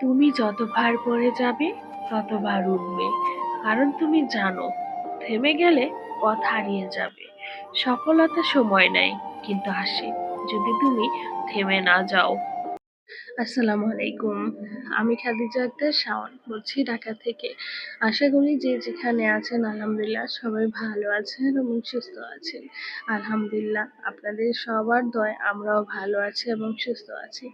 তুমি যত ভার পড়ে যাবে তত ভার উঠবে। কারণ তুমি জানো, থেমে গেলে পথ হারিয়ে যাবে। সফলতা সময় নেয়, কিন্তু আসে যদি তুমি থেমে না যাও। আসসালামু আলাইকুম। আমি খাদিজা আক্তার শাওন বলছি ঢাকা থেকে। আশা করি যে যেখানে আছেন, আলহামদুলিল্লাহ সবাই ভালো আছেন এবং সুস্থ আছেন। আলহামদুলিল্লাহ, আপনাদের সবার দয় আমরাও ভালো আছি এবং সুস্থ আছি।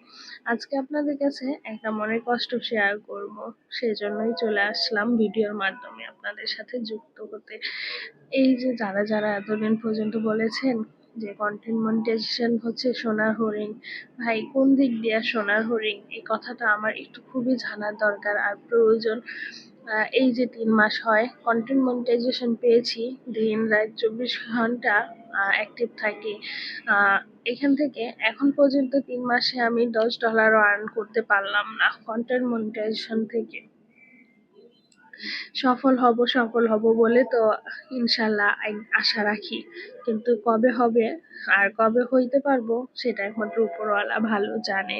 আজকে আপনাদের কাছে একটা মনের কষ্ট শেয়ার করব, সেজন্যই চলে আসলাম ভিডিওর মাধ্যমে আপনাদের সাথে যুক্ত হতে। এই যে যারা যারা এতদিন পর্যন্ত বলেছেন যে কন্টেন্ট মনিটাইজেশন হচ্ছে সোনার হরিণ। ভাই, কোন দিক দিয়ে সোনার হরিণ? এই কথাটা আমার একটু খুবই জানার দরকার আর প্রয়োজন। এই যে তিন মাস হয় কন্টেন্ট মনিটাইজেশন পেয়েছি। দিন, রাত, চব্বিশ ঘণ্টা অ্যাক্টিভ থাকি। এখান থেকে এখন পর্যন্ত তিন মাসে আমি দশ ডলারও আর্ন করতে পারলাম না কন্টেন্ট মনিটাইজেশন থেকে। সফল হব সফল হব বলে তো ইনশাল্লাহ আশা রাখি। কিন্তু কবে হবে আর কবে হইতে পারব সেটা একমাত্র উপরওয়ালা ভালো জানে।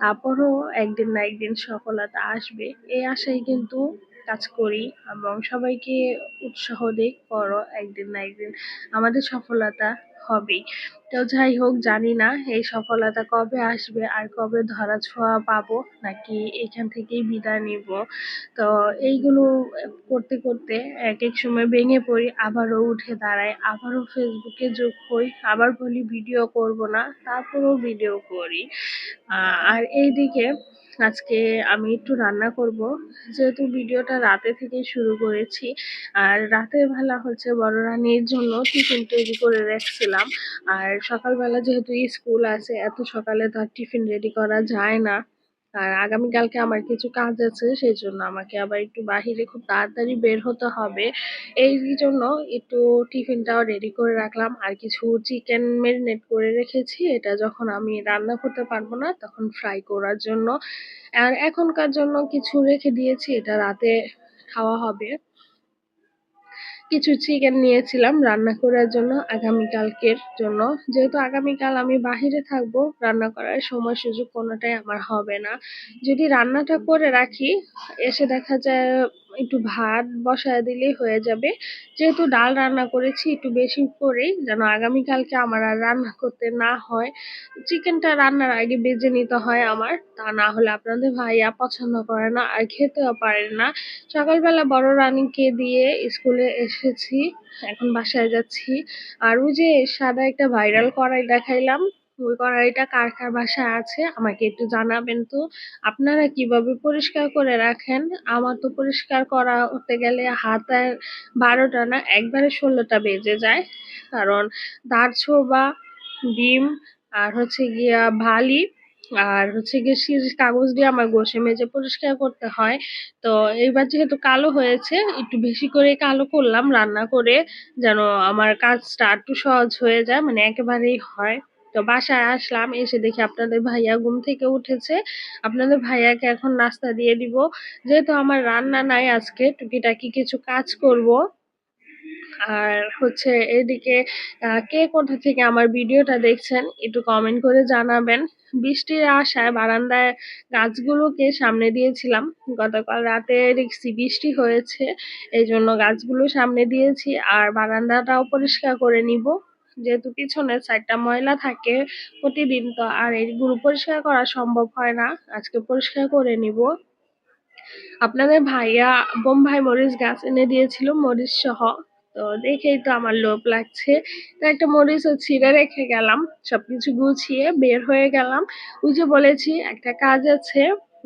তারপরও একদিন না একদিন সফলতা আসবে। এই আশায় কিন্তু কাজ করি এবং সবাইকে উৎসাহ দিই, করো একদিন না একদিন। আমাদের সফলতা হবেই তো যাই হোক, জানি না এই সফলতা কবে আসবে আর কবে ধরা ছোঁয়া পাবো নাকি এখান থেকেই বিদায় নিব। তো এইগুলো করতে করতে এক এক সময় ভেঙে পড়ি, আবারও উঠে দাঁড়াই, আবারও ফেসবুকে যোগ হই, আবার বলি, ভিডিও করব না। তারপরেও ভিডিও করি। আর এইদিকে আজকে আমি একটু রান্না করব। যেহেতু ভিডিওটা রাতে থেকে শুরু করেছি, আর রাতের বেলা হচ্ছে বড় রানির জন্য টিফিন তৈরি করে রেখেছিলাম। আর সকালবেলা যেহেতু স্কুল আছে, এত সকালে তো আর টিফিন রেডি করা যায় না। আর আগামীকালকে আমার কিছু কাজ আছে সেই জন্য আমাকে আবার একটু বাহিরে খুব তাড়াতাড়ি বের হতে হবে। এই জন্য একটু টিফিনটাও রেডি করে রাখলাম। আর কিছু চিকেন মেরিনেট করে রেখেছি। এটা যখন আমি রান্না করতে পারব না, তখন ফ্রাই করার জন্য। আর এখনকার জন্য কিছু রেখে দিয়েছি। এটা রাতে খাওয়া হবে। কিছু চিকেন নিয়েছিলাম রান্না করার জন্য আগামীকালকের জন্য। যেহেতু আগামীকাল আমি বাহিরে থাকব, রান্না করার সময় সুযোগ কোনোটাই আমার হবে না। যদি রান্নাটা করে রাখি, এসে দেখা যায় একটু ভাত বসায় দিলেই হয়ে যাবে। যেহেতু ডাল রান্না করেছি, একটু বেশি করেই যেন আগামীকালকে আমার আর রান্না করতে না হয়। চিকেনটা রান্নার আগে বেজে নিতে হয় আমার, তা না হলে আপনাদের ভাইয়া পছন্দ করে না আর খেতেও পারে না। সকালবেলা বড় রানীকে দিয়ে স্কুলে এসেছি, এখন বাসায় যাচ্ছি। আর ওই যে সাদা একটা ভাইরাল কড়াই দেখাইলাম ওই কড়াইটা কার কার বাসায় আছে? আমাকে একটু জানাবেন তো। আপনারা কীভাবে পরিষ্কার করে রাখেন? আমার তো পরিষ্কার করা হতে গেলে হাতের বারোটা না, একবারে ষোলোটা বেজে যায়। কারণ দাঁড় ছোবা ডিম, আর হচ্ছে গিয়া ভালি, আর হচ্ছে গিয়ে কাগজ দিয়ে আমার ঘষে মেজে পরিষ্কার করতে হয়। তো এইবার যেহেতু কালো হয়েছে, একটু বেশি করে কালো করলাম, রান্না করে যেন আমার কাজটা একটু সহজ হয়ে যায় মানে একেবারেই হয়। তো বাসায় আসলাম, এসে দেখি আপনাদের ভাইয়া ঘুম থেকে উঠেছে। আপনাদের ভাইয়াকে এখন নাস্তা দিয়ে দিব। যেহেতু আমার রান্না নাই আজকে, টুকিটাকি কিছু কাজ করব। আর হচ্ছে এদিকে কে কোথা থেকে আমার ভিডিওটা দেখছেন, একটু কমেন্ট করে জানাবেন। বৃষ্টির আশায় বারান্দায় গাছগুলোকে সামনে দিয়েছিলাম। গতকাল রাতে দেখছি বৃষ্টি হয়েছে এই জন্য গাছগুলো সামনে দিয়েছি। আর বারান্দাটাও পরিষ্কার করে নিব। যেহেতু পিছনের সাইডটা ময়লা থাকে প্রতিদিন, তো আর এইগুলো পরিষ্কার করা সম্ভব হয় না। আজকে পরিষ্কার করে নিব। আপনাদের ভাইয়া বোম্বাই মরিচ গাছ এনে দিয়েছিল, মরিচ সহ। তো দেখেই তো আমার লোভ লাগছে। তো একটা মরিচও ছিঁড়ে রেখে গেলাম, সবকিছু গুছিয়ে বের হয়ে গেলাম। ওই যে বলেছি, একটা কাজ আছে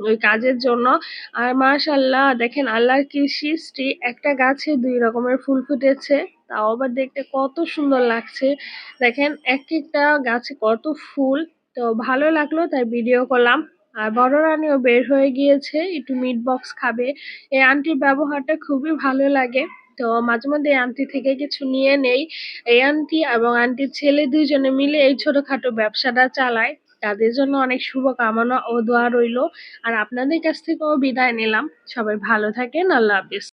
ওই কাজের জন্য। আর মাশাল্লাহ দেখেন আল্লাহর কি সৃষ্টি, একটা গাছে দুই রকমের ফুল ফুটেছে। তাও আবার দেখতে কত সুন্দর লাগছে। দেখেন এক একটা গাছে কত ফুল। তো ভালো লাগল, তাই ভিডিও করলাম। আর বড় রানীও বের হয়ে গিয়েছে, একটু মিট বক্স খাবে। এই আন্টির ব্যবহারটা খুবই ভালো লাগে। তো মাঝে মধ্যে আন্টি থেকে কিছু নিয়ে নেই। এই আন্টি এবং আন্টির ছেলে দুইজনে মিলে এই ছোটখাটো ব্যবসাটা চালায়। তাদের জন্য অনেক শুভকামনা ও দোয়া রইল। আর আপনাদের কাছ থেকেও বিদায় নিলাম। সবাই ভালো থাকেন, আল্লাহ হাফিজ।